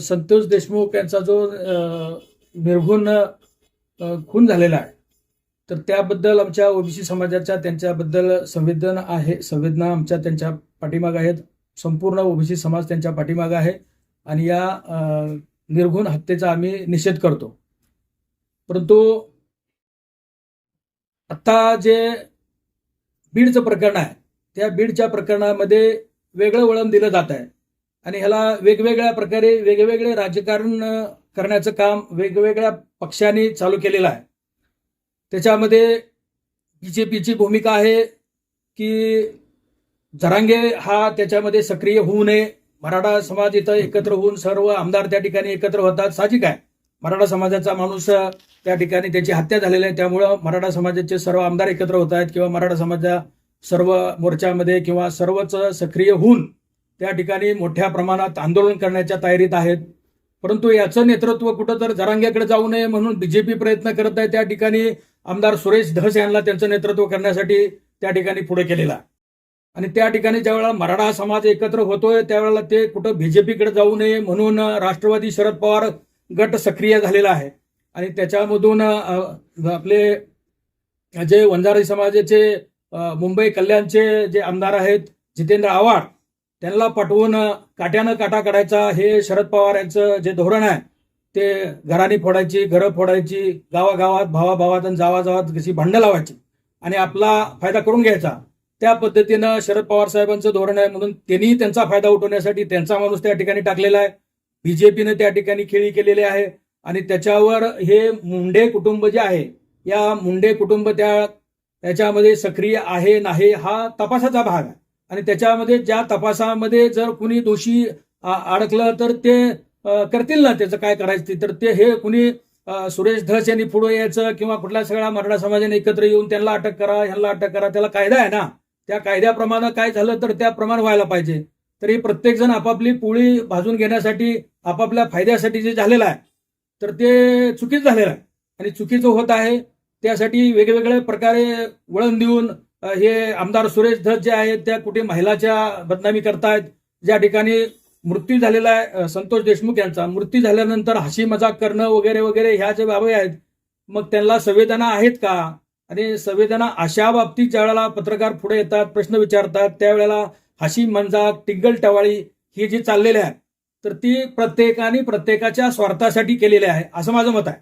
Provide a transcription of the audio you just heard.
संतोष देशमुख यांचा जो निर्घुण खून झालेला आहे तर त्याबद्दल आमच्या ओबीसी समाजाच्या त्यांच्याबद्दल संवेदना आहे संवेदना आमच्या त्यांच्या पाठीमागं आहेत. संपूर्ण ओबीसी समाज त्यांच्या पाठीमागं आहे आणि या निर्घुण हत्येचा आम्ही निषेध करतो. परंतु आता जे बीडचं प्रकरण आहे त्या बीडच्या प्रकरणामध्ये वेगळं वळण दिलं जात आहे. आणि ह्याला वेगवेगळ्या प्रकारे वेगवेगळे राजकारण करण्याचं काम वेगवेगळ्या पक्षांनी चालू केलेलं आहे. त्याच्यामध्ये बी जे पीची भूमिका आहे की जरांगे हा त्याच्यामध्ये सक्रिय होऊ नये. मराठा समाज इथं एकत्र होऊन सर्व आमदार त्या ठिकाणी एकत्र होतात. साहजिक आहे. मराठा समाजाचा माणूस त्या ठिकाणी त्याची हत्या झालेली आहे. त्यामुळं मराठा समाजाचे सर्व आमदार एकत्र होत आहेत किंवा मराठा समाजा सर्व मोर्चामध्ये किंवा सर्वच सक्रिय होऊन त्या ठिकाणी मोठ्या प्रमाणात आंदोलन करण्याच्या तयारीत आहेत. परंतु याचं नेतृत्व कुठं तर जरांग्याकडे जाऊ नये म्हणून बीजेपी प्रयत्न करत आहे. त्या ठिकाणी आमदार सुरेश धस यांना त्यांचं नेतृत्व करण्यासाठी त्या ठिकाणी पुढे केलेला. आणि त्या ठिकाणी ज्यावेळेला मराठा समाज एकत्र होतोय त्यावेळेला ते कुठं बीजेपीकडे जाऊ नये म्हणून राष्ट्रवादी शरद पवार गट सक्रिय झालेला आहे. आणि त्याच्यामधून आपले जे वंजारी समाजाचे मुंबई कल्याणचे जे आमदार आहेत जितेंद्र आव्हाड त्यांना पटवून काट्यानं काटा काढायचा हे शरद पवार यांचं जे धोरण आहे ते घराणी फोडायची घरं फोडायची गावागावात भावाभावात आणि जावाजावात कशी भांडं लावायची आणि आपला फायदा करून घ्यायचा त्या पद्धतीनं शरद पवार साहेबांचं धोरण आहे म्हणून त्यांनी त्यांचा फायदा उठवण्यासाठी त्यांचा माणूस त्या ठिकाणी टाकलेला आहे. बीजेपीनं त्या ठिकाणी खेळी केलेली आहे आणि त्याच्यावर हे मुंडे कुटुंब जे आहे या मुंडे कुटुंब त्या त्याच्यामध्ये सक्रिय आहे नाही हा तपासाचा भाग आहे. आणि त्याच्यामध्ये ज्या तपासामध्ये जर कुणी दोषी अडकलं तर ते करतील ना त्याचं काय करायचं ते. तर ते हे कुणी सुरेश धस यांनी पुढे यायचं किंवा कुठल्या सगळ्या मराठा समाजाने एकत्र येऊन त्यांना अटक करा ह्यांना अटक करा त्याला कायदा आहे ना. त्या कायद्याप्रमाणे काय झालं तर त्याप्रमाणे व्हायला पाहिजे. तर हे प्रत्येकजण आपापली पोळी भाजून घेण्यासाठी आपापल्या फायद्यासाठी जे झालेलं आहे तर ते चुकीचं झालेलं आहे. आणि चुकीचं होत आहे त्यासाठी वेगवेगळ्या प्रकारे वळण देऊन हे आमदार सुरेश धस जे आहेत त्या कुठे महिलाच्या बदनामी करतायत ज्या ठिकाणी मृत्यू झालेला आहे संतोष देशमुख यांचा. मृत्यू झाल्यानंतर हशी मजाक करणं वगैरे वगैरे ह्या ज्या बाबी आहेत मग त्यांना संवेदना आहेत का? आणि संवेदना अशा बाबतीत ज्या वेळेला पत्रकार पुढे येतात प्रश्न विचारतात त्यावेळेला हसी मजाक टिंगल टवाळी ही जी चाललेली आहे तर ती प्रत्येकाने प्रत्येकाच्या स्वार्थासाठी केलेली आहे असं माझं मत आहे.